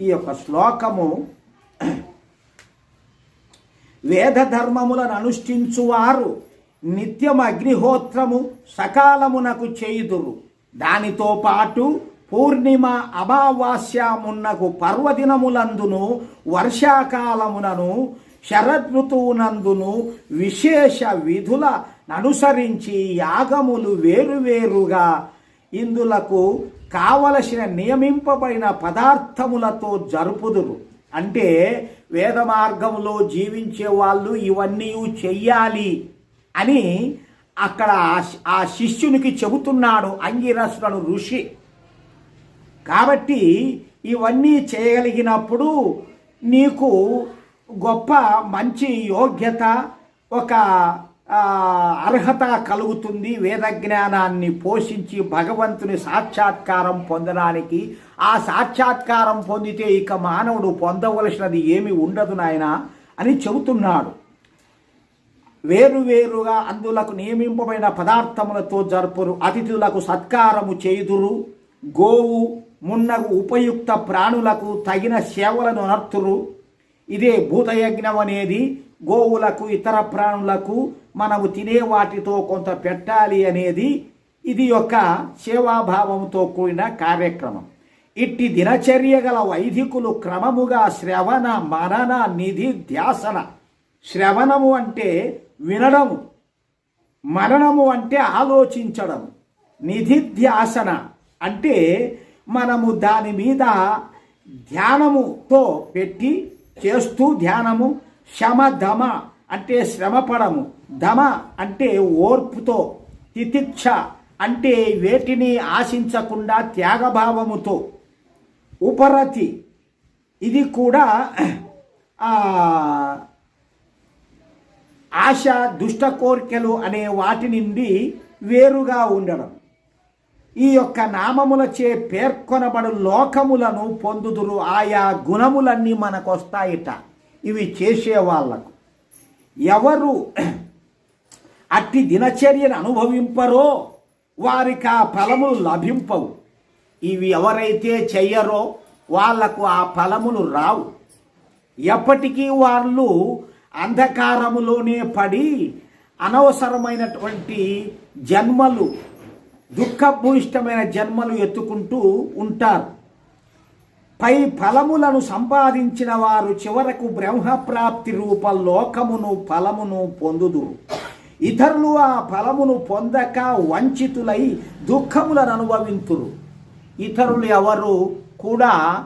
ఈ యొక్క శ్లోకము వేద ధర్మములను అనుష్ఠించువారు నిత్యం అగ్నిహోత్రము సకాలమునకు చేయుదురు. దానితో పాటు పూర్ణిమ అమావాస్యమున్నకు పర్వదినములందును వర్షాకాలమునను శరదృతువునందును విశేష విధుల అనుసరించి యాగములు వేరువేరుగా ఇందులకు కావలసిన నియమింపబడిన పదార్థములతో జరుపుదురు. అంటే వేద మార్గంలో జీవించే వాళ్ళు ఇవన్నీ చెయ్యాలి అని అక్కడ ఆ- శిష్యునికి చెబుతున్నాడు అంగిరసులను ఋషి. కాబట్టి ఇవన్నీ చేయగలిగినప్పుడు నీకు గొప్ప మంచి యోగ్యత ఒక అర్హత కలుగుతుంది. వేద జ్ఞానాన్ని పోషించి భగవంతుని సాక్షాత్కారం పొందడానికి. ఆ సాక్షాత్కారం పొందితే ఇక మానవుడు పొందవలసినది ఏమి ఉండదు నాయన అని చెబుతున్నాడు. వేరువేరుగా అందులకు నియమింపబడిన పదార్థములతో జరుపురు అతిథులకు సత్కారము చేయుదురు. గోవు మున్నగు ఉపయుక్త ప్రాణులకు తగిన సేవలను నర్తురు ఇదే భూతయజ్ఞం అనేది గోవులకు ఇతర ప్రాణులకు మనము తినే వాటితో కొంత పెట్టాలి అనేది ఇది యొక్క సేవాభావంతో కూడిన కార్యక్రమం. ఇట్టి దినచర్య గల వైదికులు క్రమముగా శ్రవణ మరణ నిధి ధ్యాసన. శ్రవణము అంటే వినడము. మరణము అంటే ఆలోచించడం నిధిధ్యాసన అంటే మనము దాని మీద ధ్యానముతో పెట్టి చేస్తూ ధ్యానము శమ దమ అంటే శ్రమపడము. దమ అంటే ఓర్పుతో తితిక్ష అంటే వేటిని ఆశించకుండా త్యాగభావముతో. ఉపరతి ఇది కూడా ఆశ దుష్ట కోరికలు అనే వాటి నుండి వేరుగా ఉండడం. ఈ యొక్క నామములచే పేర్కొనబడు లోకములను పొందుదురు ఆయా గుణములన్నీ మనకు వస్తాయిట ఇవి చేసే వాళ్ళకు. ఎవరు అట్టి దినచర్యను అనుభవింపరో వారికి ఆ ఫలములు లభింపవు. ఇవి ఎవరైతే చెయ్యరో వాళ్ళకు ఆ ఫలములు రావు. ఎప్పటికీ వాళ్ళు అంధకారములోనే పడి అనవసరమైనటువంటి జన్మలు దుఃఖభూయిష్టమైన జన్మలు ఎత్తుకుంటూ ఉంటారు. పై ఫలములను సంపాదించిన వారు చివరకు బ్రహ్మప్రాప్తి రూప లోకమును ఫలమును పొందుదురు. ఇతరులు ఆ ఫలమును పొందక వంచితులై దుఃఖములను అనుభవింతురు. ఇతరులు ఎవరు? కూడా